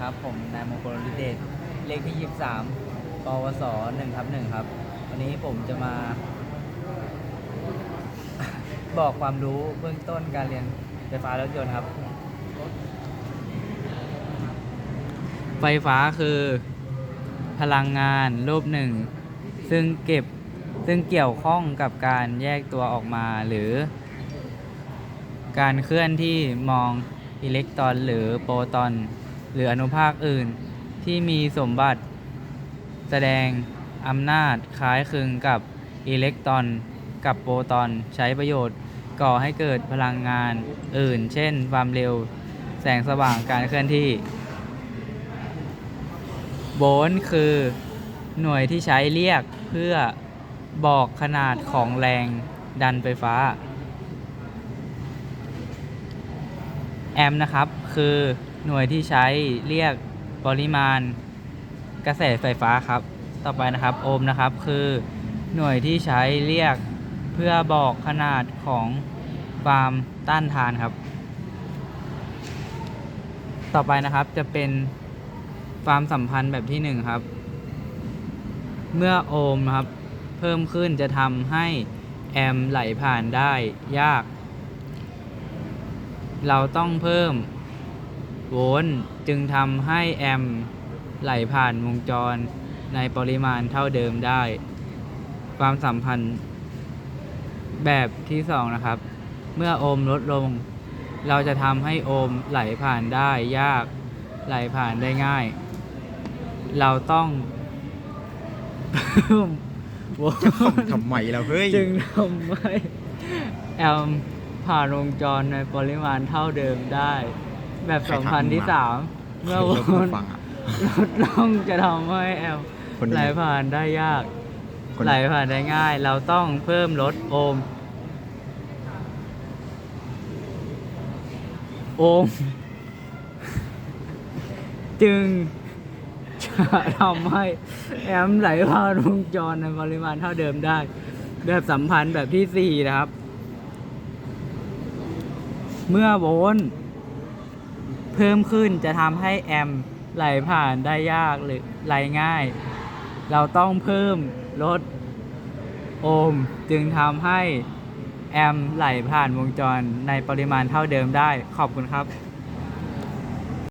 ครับ ผมนายมงคลฤทธิเดชเลขที่ 23ปวส1ทับ1ครับ วันนี้ผมจะมา บอกความรู้เบื้องต้นการเรียนไฟฟ้ารถยนต์ครับ ไฟฟ้าคือ พลังงานรูปหนึ่ง ซึ่งเก็บซึ่งเกี่ยวข้องกับการแยกตัวออกมาหรือ การเคลื่อนที่มองอิเล็กตรอนหรือโปรตอน หรืออนุภาคอื่น ที่มีสมบัติ แสดงอำนาจคล้ายคลึงกับอิเล็กตรอนกับโปรตอนใช้ประโยชน์ก่อให้เกิดพลังงานอื่น เช่น ความเร็ว แสงสว่างการเคลื่อนที่ โวลต์คือหน่วยที่ใช้เรียกเพื่อบอกขนาดของแรงดันไฟฟ้า แอมป์นะครับคือ หน่วยที่ใช้เรียกปริมาณกระแสไฟฟ้าครับ ต่อไปนะครับโอห์มนะครับคือหน่วยที่ใช้เรียกเพื่อบอกขนาดของความต้านทานครับ ต่อไปนะครับจะเป็นความสัมพันธ์แบบที่หนึ่งครับ เมื่อโอห์มนะครับเพิ่มขึ้นจะทำให้แอมป์ไหลผ่านได้ยาก เราต้องเพิ่ม โวลต์จึงทำให้แอมป์ไหลผ่านวงจรในปริมาณเท่าเดิมได้ ความสัมพันธ์แบบที่สองนะครับ เมื่อโอห์มลดลง เราจะทำให้โอห์มไหลผ่านได้ยากไหลผ่านได้ง่าย เราต้องเพิ่มโวลจะต์ส่งทำไมเราเฮ้ยจึงทำให้แอมป์ผ่านวงจรในปริมาณเท่าเดิมได้ แบบใครสัมทักพันธ์ที่มึงมา สามเมื่อใครโวเลิกมาลต์ฟังอะ ลดลงจะทำให้แอมป์คนนี้ไหลผ่านได้ยาก คนไหลนี้ผ่านได้ง่าย เราต้องเพิ่มลดโอห์มโอห์มจึงจะทำให้แอมป์ไหลผ่านวงจรในปริมาณเท่าเดิมได้ แบบสัมพันธ์แบบที่สี่นะครับ เมื่อโวลต์ เพิ่มขึ้นจะทำให้แอมป์ไหลผ่านได้ยากหรือไหลง่าย เราต้องเพิ่มลดโอห์มจึงทำให้แอมป์ไหลผ่านวงจรในปริมาณเท่าเดิมได้ขอบคุณครับ